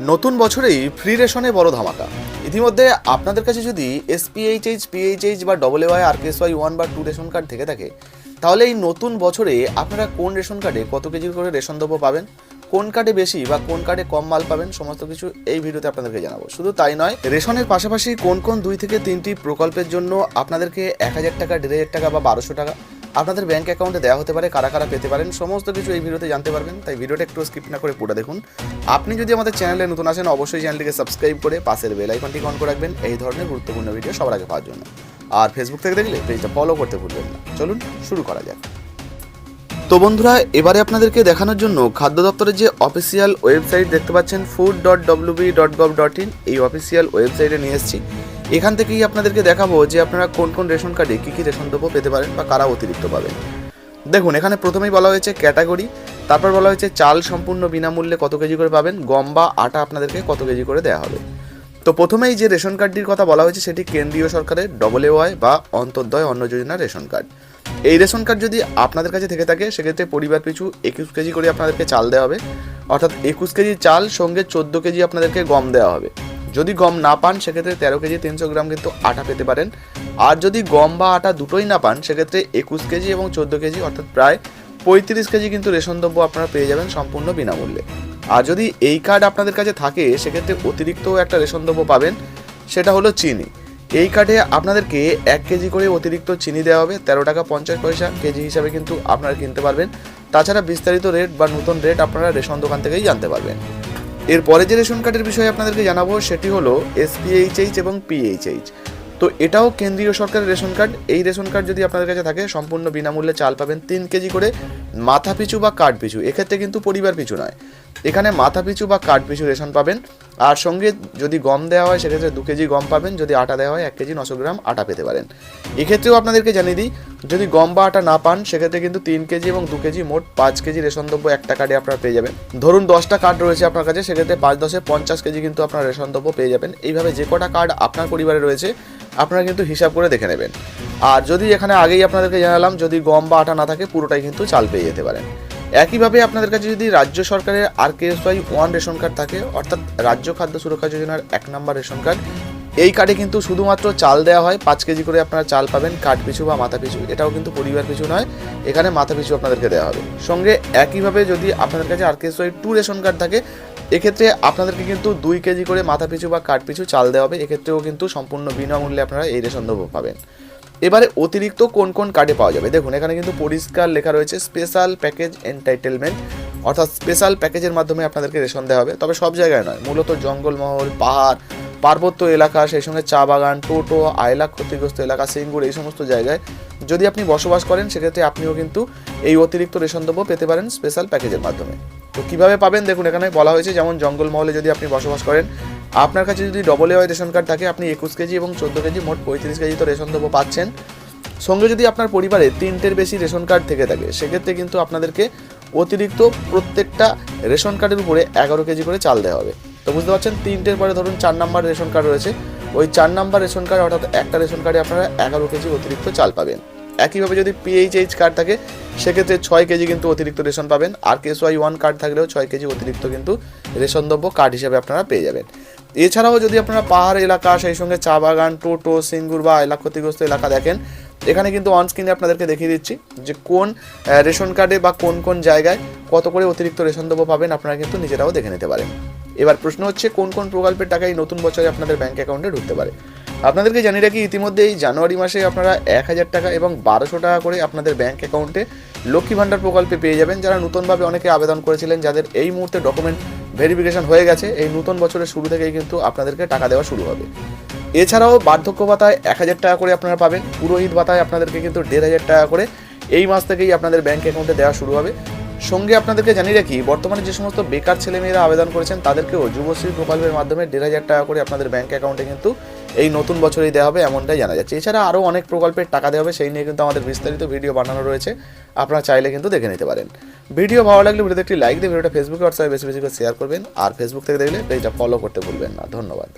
নতুন বছরেই ফ্রি রেশনে বড় ধামাকা। ইতিমধ্যে আপনাদের কাছে যদি এসপিএইচএইচ পিএইচএইচ বা double Y R K S Y one বা টু রেশন কার্ড থেকে থাকে, তাহলে এই নতুন বছরে আপনারা কোন রেশন কার্ডে কত কেজি করে রেশন দ্রব্য পাবেন, কোন কার্ডে বেশি বা কোন কার্ডে কম মাল পাবেন, সমস্ত কিছু এই ভিডিওতে আপনাদেরকে জানাব। শুধু তাই নয় রেশনের পাশাপাশি কোন কোন দুই থেকে তিনটি প্রকল্পের জন্য আপনাদেরকে এক হাজার টাকা, দেড় হাজার টাকা বা বারোশো টাকা আপনাদের ব্যাংক অ্যাকাউন্টে দেওয়া হতে পারে, কারা কারা পেতে পারেন, সমস্ত কিছু এই ভিডিওতে জানতে পারবেন। তাই ভিডিওটা একটু স্কিপ না করে পুরো দেখুন। আপনি যদি আমাদের চ্যানেলে নতুন আসেন, অবশ্যই চ্যানেলটিকে সাবস্ক্রাইব করে পাশের বেল আইকনটি অন করে রাখবেন। এই ধরনের গুরুত্বপূর্ণ ভিডিও সবার আগে পাওয়ার জন্য। আর ফেসবুক থেকে দেখলে পেজটা ফলো করতে ভুলবেন না। চলুন শুরু করা যাক। তো বন্ধুরা, এবারে আপনাদেরকে দেখানোর জন্য খাদ্য দপ্তরের যে অফিসিয়াল ওয়েবসাইট দেখতে পাচ্ছেন food dot WB dot gov dot in এই অফিসিয়াল ওয়েবসাইটে নিয়ে এসেছি। এখান থেকেই আপনাদেরকে দেখাবো যে আপনারা কোন কোন রেশন কার্ডে কী কী রেশন দ্রব্য পেতে পারেন বা কারা অতিরিক্ত পাবেন। দেখুন, এখানে প্রথমেই বলা হয়েছে ক্যাটাগরি, তারপর বলা হয়েছে চাল সম্পূর্ণ বিনামূল্যে কত কেজি করে পাবেন, গম বা আটা আপনাদেরকে কত কেজি করে দেওয়া হবে। তো প্রথমেই যে রেশন কার্ডটির কথা বলা হয়েছে সেটি কেন্দ্রীয় সরকারের ডবল এ ওয়াই বা অন্তর্দয় অন্ন যোজনা রেশন কার্ড। এই রেশন কার্ড যদি আপনাদের কাছে থেকে থাকে, সেক্ষেত্রে পরিবার পিছু একুশ কেজি করে আপনাদেরকে চাল দেওয়া হবে। অর্থাৎ একুশ কেজি চাল, সঙ্গে চোদ্দ কেজি আপনাদেরকে গম দেওয়া হবে। যদি গম না পান, সেক্ষেত্রে তেরো কেজি, তিনশো গ্রাম কিন্তু আটা পেতে পারেন। আর যদি গম বা আটা দুটোই না পান, সেক্ষেত্রে একুশ কেজি এবং চোদ্দ কেজি, অর্থাৎ প্রায় পঁয়ত্রিশ কেজি কিন্তু রেশন দ্রব্য আপনারা পেয়ে যাবেন সম্পূর্ণ বিনামূল্যে। আর যদি এই কার্ড আপনাদের কাছে থাকে, সেক্ষেত্রে অতিরিক্ত একটা রেশন দ্রব্য পাবেন, সেটা হলো চিনি। এই কার্ডে আপনাদেরকে এক কেজি করে অতিরিক্ত চিনি দেওয়া হবে। তেরো টাকা পঞ্চাশ পয়সা কেজি হিসাবে কিন্তু আপনারা কিনতে পারবেন। তাছাড়া বিস্তারিত রেট বা নতুন রেট আপনারা রেশন দোকান থেকেই জানতে পারবেন। এরপরে যে রেশন কার্ডের বিষয়ে আপনাদেরকে জানাব, সেটি হলো এসপিএইচএইচ এবং পিএইচএইচ তো এটাও কেন্দ্রীয় সরকারের রেশন কার্ড এই রেশন কার্ড যদি আপনাদের কাছে থাকে, সম্পূর্ণ বিনামূল্যে চাল পাবেন তিন কেজি করে। মাথা পিছু বা কার্ড পিছু এক্ষেত্রে কিন্তু পরিবার পিছু নয়। এখানে মাথা পিছু বা কার্ড পিছু রেশন পাবেন, আর সঙ্গে যদি গম দেওয়া হয়, সেক্ষেত্রে দু কেজি গম পাবেন, যদি আটা দেওয়া হয়, এক কেজি নশো গ্রাম আটা পেতে পারেন। এক্ষেত্রেও আপনাদেরকে জানিয়ে দিই, যদি গম বা আটা না পান, সেক্ষেত্রে কিন্তু তিন কেজি এবং দু কেজি মোট পাঁচ কেজি রেশন দ্রব্য একটা কার্ডে আপনারা পেয়ে যাবেন। ধরুন দশটা কার্ড রয়েছে আপনার কাছে, সেক্ষেত্রে পাঁচ দশে পঞ্চাশ কেজি কিন্তু আপনার রেশন দ্রব্য পেয়ে যাবেন। এইভাবে যে কটা কার্ড আপনার পরিবারে রয়েছে, আপনারা কিন্তু হিসাব করে দেখে নেবেন। আর যদি এখানে আগেই আপনাদেরকে জানালাম, যদি গম বা আটা না থাকে, পুরোটাই কিন্তু চাল পেয়ে যেতে পারেন। একইভাবে আপনাদের কাছে যদি রাজ্য সরকারের R K S Y one ration card থাকে, অর্থাৎ রাজ্য খাদ্য সুরক্ষা যোজনার এক নম্বর রেশন কার্ড, এই কার্ডে কিন্তু শুধুমাত্র চাল দেওয়া হয়। পাঁচ কেজি করে আপনারা চাল পাবেন, কাঠ পিছু বা মাথা পিছু, এটাও কিন্তু পরিবার পিছু নয়, এখানে মাথা পিছু আপনাদেরকে দেওয়া হবে। সঙ্গে একইভাবে যদি আপনাদের কাছে R K S Y two ration card থাকে, এক্ষেত্রে আপনাদেরকে কিন্তু দুই কেজি করে মাথা পিছু বা কাঠ পিছু চাল দেওয়া হবে। এক্ষেত্রেও কিন্তু সম্পূর্ণ বিনামূল্যে আপনারা এই রেশন দ্রব্য পাবেন। এবারে অতিরিক্ত কোন কোন কার্ডে পাওয়া যাবে? দেখুন, এখানে কিন্তু পরিষ্কার লেখা রয়েছে স্পেশাল প্যাকেজ এন্টাইটেলমেন্ট অর্থাৎ স্পেশাল প্যাকেজের মাধ্যমে আপনাদেরকে রেশন দেওয়া হবে। তবে সব জায়গায় নয়, মূলত জঙ্গলমহল, পাহাড়, পার্বত্য এলাকা, সেই সঙ্গে চা বাগান, টোটো, আয়লা ক্ষতিগ্রস্ত এলাকা, সিঙ্গুর, এই সমস্ত জায়গায় যদি আপনি বসবাস করেন, সেক্ষেত্রে আপনিও কিন্তু এই অতিরিক্ত রেশন দ্রব্য পেতে পারেন স্পেশাল প্যাকেজের মাধ্যমে। তো কীভাবে পাবেন? দেখুন, এখানে বলা হয়েছে যেমন জঙ্গলমহলে যদি আপনি বসবাস করেন আপনার কাছে যদি ডবল ওয়াই রেশন কার্ড থাকে, আপনি একুশ কেজি এবং চোদ্দ কেজি, মোট পঁয়ত্রিশ কেজি তো রেশন দ্রব্য পাচ্ছেন। সঙ্গে যদি আপনার পরিবারে তিনটের বেশি রেশন কার্ড থেকে থাকে, সেক্ষেত্রে কিন্তু আপনাদেরকে অতিরিক্ত প্রত্যেকটা রেশন কার্ডের উপরে এগারো কেজি করে চাল দেওয়া হবে। তো বুঝতে পারছেন, তিনটের পরে ধরুন চার নাম্বার রেশন কার্ড রয়েছে, ওই চার নাম্বার রেশন কার্ড অর্থাৎ একটা রেশন কার্ডে আপনারা এগারো কেজি অতিরিক্ত চাল পাবেন। একইভাবে যদি পিএইচএইচ কার্ড থাকে, সেক্ষেত্রে ছয় কেজি কিন্তু অতিরিক্ত রেশন পাবেন, R K S Y one card থাকলেও ছয় কেজি অতিরিক্ত কিন্তু রেশন দ্রব্য কার্ড হিসেবে আপনারা পেয়ে যাবেন। এছাড়াও যদি আপনারা পাহাড় এলাকা, সেই সঙ্গে চা বাগান, টোটো, সিঙ্গুর বা এলাকা ক্ষতিগ্রস্ত এলাকা দেখেন, এখানে কিন্তু অন স্ক্রিনে আপনাদেরকে দেখিয়ে দিচ্ছি যে কোন রেশন কার্ডে বা কোন কোন জায়গায় কত করে অতিরিক্ত রেশন দ্রব্য পাবেন, আপনারা কিন্তু নিজেরাও দেখে নিতে পারেন। এবার প্রশ্ন হচ্ছে, কোন কোন প্রকল্পের টাকা এই নতুন বছরে আপনাদের ব্যাঙ্ক অ্যাকাউন্টে ঢুকতে পারে? আপনাদেরকে জানিয়ে রাখি ইতিমধ্যে এই জানুয়ারি মাসে আপনারা এক হাজার টাকা এবং বারোশো টাকা করে আপনাদের ব্যাঙ্ক অ্যাকাউন্টে লক্ষ্মী ভাণ্ডার প্রকল্পে পেয়ে যাবেন। যারা নতুনভাবে অনেকে আবেদন করেছিলেন, যাদের এই মুহূর্তে ডকুমেন্ট ভেরিফিকেশন হয়ে গেছে, এই নতুন বছরের শুরু থেকেই কিন্তু আপনাদেরকে টাকা দেওয়া শুরু হবে। এছাড়াও বার্ধক্য ভাতায় এক হাজার টাকা করে আপনারা পাবেন, পুরোহিত ভাতায় আপনাদেরকে কিন্তু দেড় হাজার টাকা করে এই মাস থেকেই আপনাদের ব্যাঙ্ক অ্যাকাউন্টে দেওয়া শুরু হবে। সঙ্গে আপনাদেরকে জানিয়ে রাখি, বর্তমানে যে সমস্ত বেকার ছেলেমেয়েরা আবেদন করেছেন, তাদেরকেও যুবশ্রী প্রকল্পের মাধ্যমে দেড় হাজার টাকা করে আপনাদের ব্যাঙ্ক অ্যাকাউন্টে কিন্তু এই নতুন বছরেই দেওয়া হবে এমনটাই জানা যাচ্ছে। এছাড়া আরও অনেক প্রকল্পের টাকা দেওয়া হবে, সেই নিয়ে কিন্তু আমাদের বিস্তারিত ভিডিও বানানো রয়েছে। আপনারা চাইলে কিন্তু দেখে নিতে পারেন। ভিডিও ভালো লাগলে ভিডিওতে একটি লাইক দিয়ে ভিডিওটা ফেসবুকে হোয়াটসঅ্যাপে বেশি বেশি করে শেয়ার করবেন। আর ফেসবুক থেকে দেখলে পেজটা ফলো করতে ভুলবেন না। ধন্যবাদ।